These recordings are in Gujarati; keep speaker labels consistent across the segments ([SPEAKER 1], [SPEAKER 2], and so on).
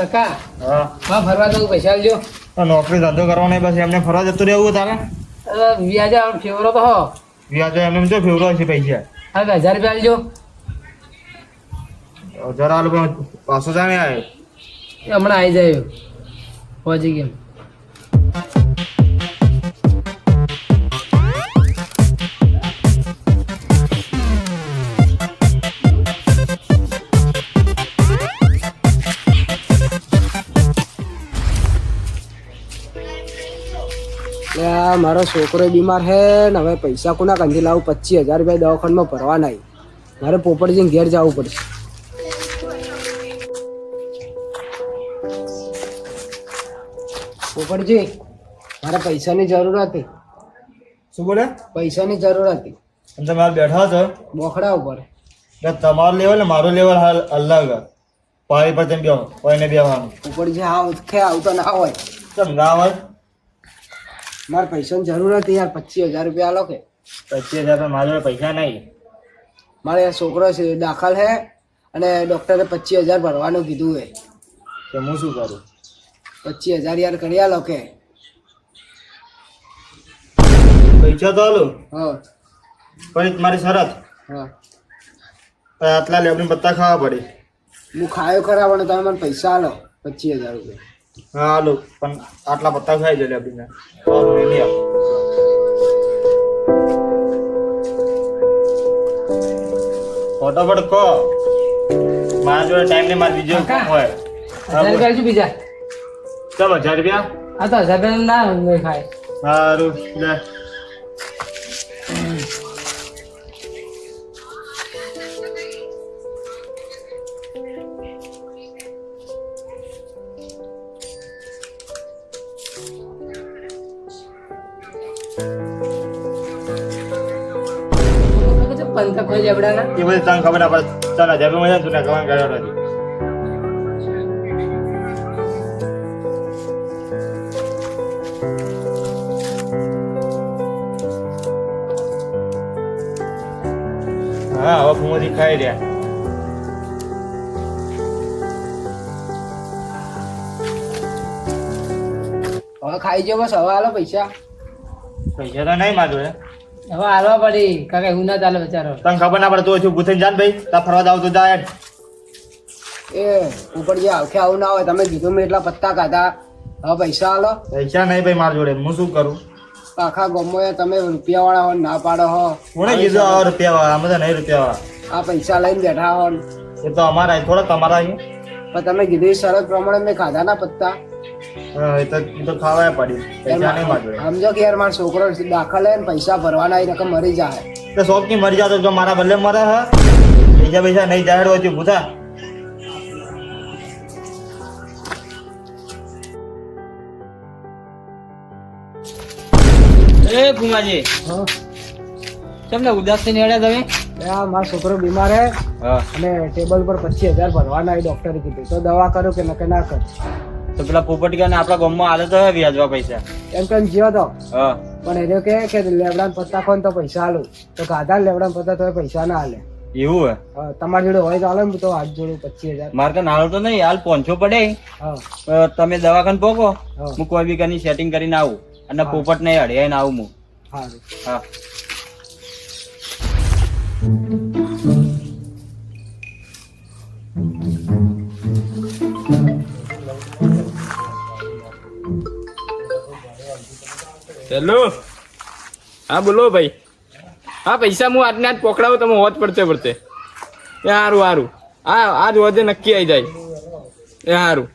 [SPEAKER 1] કાકા
[SPEAKER 2] હા.
[SPEAKER 1] ફરવા જવું પૈસા આલજો
[SPEAKER 2] તો નોકરી ધંધો કરવાનો બસ એમને ફરવા જતું રહેવું તારે?
[SPEAKER 1] વ્યાજે આમ ફેવરો તો હો.
[SPEAKER 2] વ્યાજે એમને જો ફેવરો છે પૈસા.
[SPEAKER 1] હા હજાર રૂપિયા આલજો
[SPEAKER 2] જરા આલું પાછો જાણે આવ્યો
[SPEAKER 1] એ હમણાં આવી જાય. પહોંચી ગયો.
[SPEAKER 3] આ મારો છોકરો બીમાર છે ને હવે પૈસા કોના કંધી લાવું? પચીસ હજાર રૂપિયા દવાખાનામાં ભરવા નહીં. મારે પોપટજીને ઘેર જવું પડશે. પોપટજી મારે પૈસાની જરૂર હતી.
[SPEAKER 2] શું બોલે?
[SPEAKER 3] પૈસાની જરૂર હતી.
[SPEAKER 2] તમે હાલ બેઠા છો?
[SPEAKER 3] બોખડા ઉપર.
[SPEAKER 2] તમારું લેવલ ને મારું લેવલ હાલ અલગ પાણી પર તેમ બેહો કોઈને બેહવાનું.
[SPEAKER 3] પોપટજી હા ખે આવતો ના હોય.
[SPEAKER 2] તમ ના હોય?
[SPEAKER 3] મારે પૈસાની જરૂર હતી યાર પચીસ હજાર રૂપિયા આલો કે.
[SPEAKER 2] પચીસ હજાર પણ મારા જોડે પૈસા નહીં.
[SPEAKER 3] મારે છોકરો છે દાખલ છે અને ડૉક્ટરે પચીસ હજાર ભરવાનું કીધું હે.
[SPEAKER 2] તો હું શું કરું?
[SPEAKER 3] પચીસ હજાર યાર કરી આલો કે.
[SPEAKER 2] પૈસા તો આલો?
[SPEAKER 3] હા.
[SPEAKER 2] પણ મારી શરત?
[SPEAKER 3] હા.
[SPEAKER 2] આટલા લેબની પત્તા ખાવા પડે.
[SPEAKER 3] હું ખાયો ખરા પણ તમે મને પૈસા આલો પચીસ હજાર રૂપિયા.
[SPEAKER 2] હા પણ આટલા પત્તા ખાઈ જાય લેબડીના તો નહીં આપો ફટાફટ કહો. મારા જોડે ટાઈમ નહીં મારે બીજો. કામ હોય.
[SPEAKER 1] હજાર રૂપિયા આલજો બીજા.
[SPEAKER 2] ચાલો હજાર રૂપિયા?
[SPEAKER 1] આ તો હજાર રૂપિયા ના ખાય.
[SPEAKER 2] સારું લે. હા હવે ફૂમોથી ખાઈ રહ્યા.
[SPEAKER 3] હવે ખાઈ જાઓ બસ હવે આલો પૈસા.
[SPEAKER 2] પૈસા તો નહીં માર જોડે
[SPEAKER 1] હવે હાલવા પડી. કાકા એવું ના ચાલે બિચારો.
[SPEAKER 2] તને ખબર ના પડે તું છું પૂછીને જાન ભાઈ તા ફરવા જાવ તો જાય
[SPEAKER 3] એ ઉપર જે આવખે આવું ના હોય તમે કીધું મેં એટલા પત્તા કાધા હવે પૈસા આલો.
[SPEAKER 2] પૈસા નહીં ભાઈ મારા જોડે હું શું કરું?
[SPEAKER 3] આખા ગમો તમે રૂપિયા વાળા હો ના પાડો હો.
[SPEAKER 2] કોને કીધું આ રૂપિયા વાળા અમે તો નહીં રૂપિયા વાળા
[SPEAKER 3] આ પૈસા લઈને બેઠા હો
[SPEAKER 2] એ તો અમારા અહીં થોડા તમારા અહીં.
[SPEAKER 3] પણ તમે કીધું શરત પ્રમાણે મેં ખાધા ના પત્તા. સમજો કે યાર મારો છોકરો દાખલ હે ને પૈસા ભરવાના રકમ મરી જાય.
[SPEAKER 2] તો શોખની મરી જાતો જો મારા બદલે મરે હા? પૈસા પૈસા નહીં જાહેર હોય તો પૂછા.
[SPEAKER 1] એ ભૂમાજી તમને ઉદાસ થઈને હેડ્યા તમે?
[SPEAKER 3] મારો છોકરો બીમાર હે અને ટેબલ પર પચીસ હજાર ભરવાના ડોક્ટરે કીધું. તો દવા કરો કે નકે ના કર?
[SPEAKER 1] તો પેલા પોપટિયા ને આપણા ગામમાં આલે તો વ્યાજવા પૈસા.
[SPEAKER 3] એમ કેમ જીવો તો.
[SPEAKER 1] હા.
[SPEAKER 3] પણ એને કે કે લેવડાન પત્તા કોણ તો પૈસા આલું. તો ગાધા લેવડાન પત્તા તો પૈસા ના આલે.
[SPEAKER 1] એવું હે?
[SPEAKER 3] તમારી જોડે હોય તો આલો ને તો આઠ જોડે પચીસ હજાર.
[SPEAKER 1] મારે તો નાળો તો નહીં હાલ પોંચો પડે. તમે દવાખાને પોકો.
[SPEAKER 3] હું.
[SPEAKER 1] કોઈ બી કની સેટિંગ કરીને આવું. અને પોપટ નહીં અડે આવું હું.
[SPEAKER 3] હા.
[SPEAKER 1] હા.
[SPEAKER 4] હેલો. હા બોલો ભાઈ. હા પૈસા હું આજને આજ પકડાવું તમે હોત પડતે પડતે. એ સારું સારું હા આજ વધે નક્કી આવી જાય. એ સારું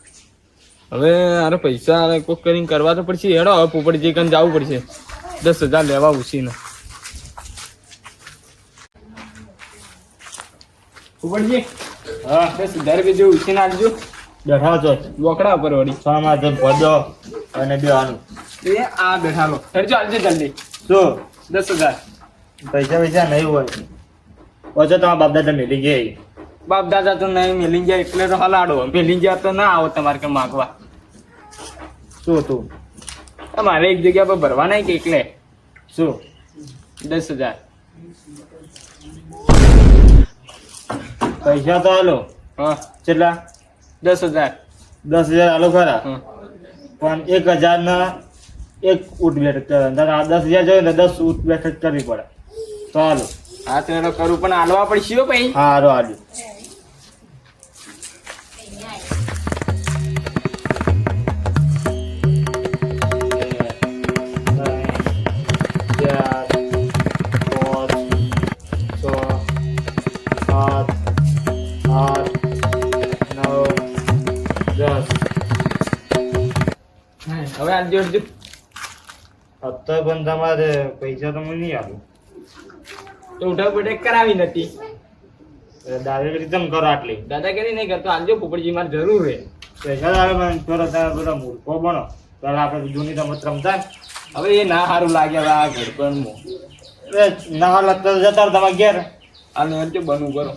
[SPEAKER 4] હવે અરે પૈસા કોક કરીને કરવા તો પડશે. હેડો હવે પોપટજી કન જવું પડશે. દસ હજાર લેવા ઉછીને. પોપટજી
[SPEAKER 2] હા.
[SPEAKER 4] દસ હજાર રૂપિયા જેવું ઉછીને આપજો.
[SPEAKER 2] ડરાવજો
[SPEAKER 4] બોકડા ઉપર વળી
[SPEAKER 2] છ માં જઈને અને બે આનું
[SPEAKER 4] એ આ બેઠા લો ખર્ચો આવજો જલ્દી.
[SPEAKER 2] શું
[SPEAKER 4] દસ હજાર.
[SPEAKER 2] પૈસા પૈસા નહીં હોય. પછી તમારા બાપ દાદા મેલી ગયા
[SPEAKER 4] બાપ દાદા તો નહીં મેલી જાય એટલે તો હલાડો. મેલી જાય તો ના આવો તમારે કે માગવા.
[SPEAKER 2] શું તું
[SPEAKER 4] મારે એક જગ્યા પર ભરવા નહીં કે એટલે
[SPEAKER 2] શું?
[SPEAKER 4] દસ હજાર.
[SPEAKER 2] પૈસા તો હાલો
[SPEAKER 4] હા.
[SPEAKER 2] કેટલા?
[SPEAKER 4] દસ હજાર.
[SPEAKER 2] દસ હજાર હાલો ખરા. પણ એક હજાર ના એક ઊંટ બેઠક કરે અને આ દસ હજાર જોઈએ ને દસ ઊંટ બેઠક કરવી પડે. તો હાલો.
[SPEAKER 4] હા તો એનો કરું પણ હાલવા પડશે હો ભાઈ.
[SPEAKER 2] હા હારો. હાલો ચાર પાંચ છ સાત આઠ નવ દસ
[SPEAKER 4] હવે આ જોડજો
[SPEAKER 2] અત્યારે પણ તમારે પૈસા તો મને નહીં આપું.
[SPEAKER 4] તો ઉઠાવ બેઠક કરાવી નથી.
[SPEAKER 2] દાદાગીરી તમે કરો આટલી.
[SPEAKER 4] દાદાગીરી નહીં કરતો આજો પોપડજી મારે જરૂર છે.
[SPEAKER 2] પૈસા તો આવે પણ પેલો તમે બધા મૂર્ખો બનો. પેલા આપણે જૂની રમત રમતા
[SPEAKER 4] હવે એ ના સારું લાગે હવે આ ઘર પણ
[SPEAKER 2] એ ના હાલ અત્યારે જતા તમારા ઘેર.
[SPEAKER 4] આનું અંતે બનવું કરો.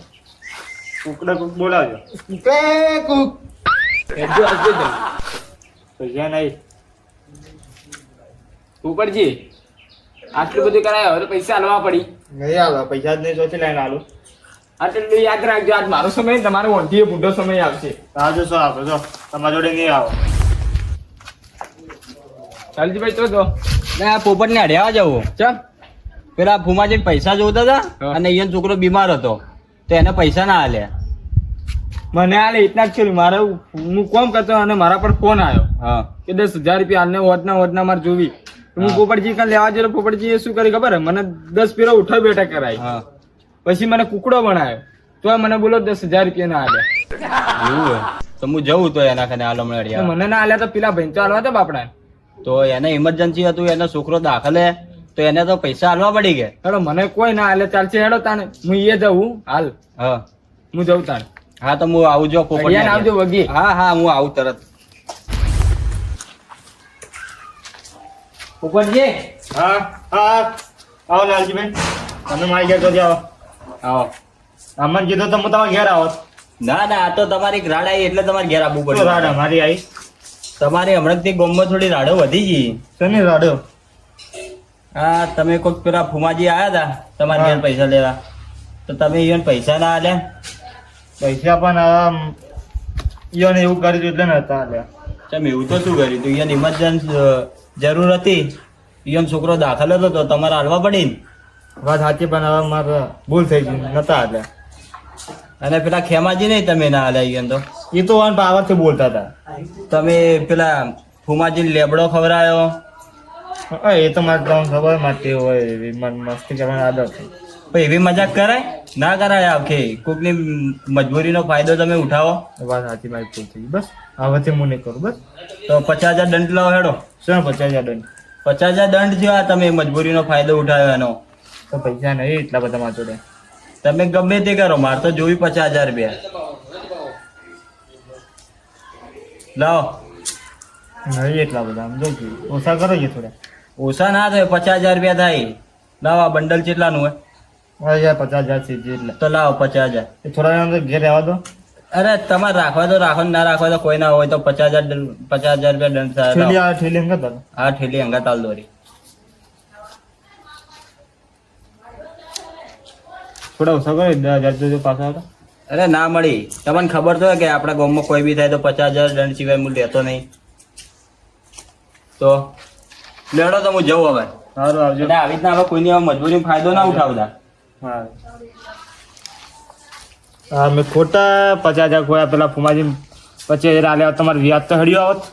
[SPEAKER 2] કુકડે કુક બોલાવજો.
[SPEAKER 4] કુક.
[SPEAKER 2] પૈસા નહીં.
[SPEAKER 4] પોપટજી આટલું બધું કરાય હવે તો પૈસા હાલવા પડી.
[SPEAKER 2] નહીં આવે પૈસા જ નહીં જોતી લઈને આલું
[SPEAKER 4] આટલું યાદ રાખજો આજ મારો સમય તમારો ઓંધી બુઢો સમય આવશે.
[SPEAKER 2] હા જો સર આપો જો તમારા જોડે નહીં આવો.
[SPEAKER 4] ચાલજીભાઈ તો જો.
[SPEAKER 1] ને આ પોપટ ને અડ્યા જવું.
[SPEAKER 4] ચમ
[SPEAKER 1] પેલા ફુમાજી પૈસા જોતા હતા અને અહીંયા છોકરો બીમાર હતો. તો એને પૈસા ના હાલે
[SPEAKER 4] મને હાલે એટલા જ છે મારે હું કોમ કરતો અને મારા પર ફોન આવ્યો
[SPEAKER 1] હા.
[SPEAKER 4] કે દસ હજાર રૂપિયા હાલને વોટના વોટના મારે જોવી. હું પોપટજી કાલે લેવા જેલો પોપટજી એ શું કરી ખબર? મને દસ પીરો ઉઠા બેઠા કરાય પછી મને કુકડો બનાવ્યો. તો મને બોલો દસ હજાર રૂપિયા ના આલ્યા.
[SPEAKER 1] તો હું જવું તો એના ખાને
[SPEAKER 4] આલો
[SPEAKER 1] મળ્યા.
[SPEAKER 4] મને ના આલ્યા તો પેલા ભાઈ તો હાલવા તો બાપડા.
[SPEAKER 1] તો એને ઇમરજન્સી હતું એનો છોકરો દાખલ તો એને તો પૈસા આલવા પડી ગયા.
[SPEAKER 4] હેડો મને કોઈ ના આલે. ચાલશે હેડો તાને હું એ જવું. હાલ.
[SPEAKER 1] હા.
[SPEAKER 4] હું જઉં તાને
[SPEAKER 1] હા તો હું આવું જો પોપટ
[SPEAKER 4] આવજો વગી
[SPEAKER 1] હા હા હું આવું તરત.
[SPEAKER 4] પોપટજી
[SPEAKER 2] હા હા. આવો લાલજીભાઈ તમે મારી ઘેર તો આવો
[SPEAKER 1] આવો.
[SPEAKER 2] અમને કીધું તો હું તમારા ઘેર આવો.
[SPEAKER 1] ના ના આ તો તમારી રાડ આવી એટલે તમારે ઘેર આવવું
[SPEAKER 2] પડે રાડ? અમારી આવી.
[SPEAKER 1] તમારી હમણાંથી ગોમમાં થોડી રાડો વધી ગઈ.
[SPEAKER 2] શેની રાડો?
[SPEAKER 1] હા તમે કોઈક પેલા ફુમાજી આવ્યા હતા તમારા ઘેર પૈસા લેવા. તો તમે ઈવન પૈસા ના આલ્યા?
[SPEAKER 2] પૈસા પણ આમ ઈયોને એવું કર્યું એટલે નતા આલ્યા.
[SPEAKER 1] ચમ એવું તો શું કર્યું તું? ઈવન ઇમરજન્સી જરૂર હતી. ઈવન છોકરો દાખલ હતો તો તમારે હાલવા પડી
[SPEAKER 2] વાત સાચી પણ હવે મારે ભૂલ થઈ ગઈ. નતા હાલે
[SPEAKER 1] અને પેલા ખેમાજી નહીં તમે ના હાલ ઈવન તો?
[SPEAKER 2] એ તો વાન પાવરથી બોલતા હતા.
[SPEAKER 1] તમે પેલા ફુમાજી લેબડો ખવડાયો?
[SPEAKER 2] એ તો મારે તમને ખબર માટે હોય એવી મસ્તી કરવાની આદત. છે.
[SPEAKER 1] પણ એવી મજાક કરાય? ના કરાય આખી કોકની મજબૂરીનો ફાયદો તમે ઉઠાવો.
[SPEAKER 2] વાત સાચી મારી ભૂલ થઈ બસ બસ હવેથી હું નહીં કરું બસ.
[SPEAKER 1] તો પચાસ હજાર દંડ લાવો હેડો.
[SPEAKER 2] શું પચાસ હજાર દંડ?
[SPEAKER 1] પચાસ હજાર દંડ થયો આ તમે મજબૂરીનો ફાયદો ઉઠાવ્યો એનો.
[SPEAKER 2] તો પૈસા નહીં એટલા બધા મારા જોડે.
[SPEAKER 1] તમે ગમે તે કરો મારે તો જોવી પચાસ હજાર રૂપિયા. લાવો.
[SPEAKER 2] નહીં એટલા બધા આમ જો ઓછા કરો છો થોડા.
[SPEAKER 1] ઓછા ના થાય પચાસ હજાર રૂપિયા થાય. લાવો આ બંડલ કેટલાનું હોય?
[SPEAKER 2] યાર પચાસ હજાર સીધી
[SPEAKER 1] તો લાવો પચાસ હજાર.
[SPEAKER 2] એ થોડા ઘેર રહેવા દો.
[SPEAKER 1] અરે તમારે રાખવા તો રાખો ના રાખવા તો કોઈ ના હોય તો પચાસ હજાર પચાસ હજાર રૂપિયા દંડ થાય
[SPEAKER 2] ઠેલી
[SPEAKER 1] લાવો.
[SPEAKER 2] ઠેલી એમ કરતા
[SPEAKER 1] હા ઠેલી હંગા તાલ દોરી.
[SPEAKER 2] થોડા ઓછા કરો દસ હજાર તો પાછા આવતા.
[SPEAKER 1] અરે ના મળી. તમને ખબર તો કે આપણા ગામમાં કોઈ બી થાય તો પચાસ હજાર દંડ સિવાય હું લેતો નહીં. તો લેડો તો હું જવું હવે.
[SPEAKER 2] સારું આવજો.
[SPEAKER 1] આવી રીતના હવે કોઈની હવે મજબૂરી ફાયદો ના ઉઠાવતા.
[SPEAKER 2] હા. હા, મેં ખોટા પચાસ હજાર ખોયા. પેલા ફુમાજી પછી આલ્યા તમારે વ્યાજ તો હળ્યો આવત.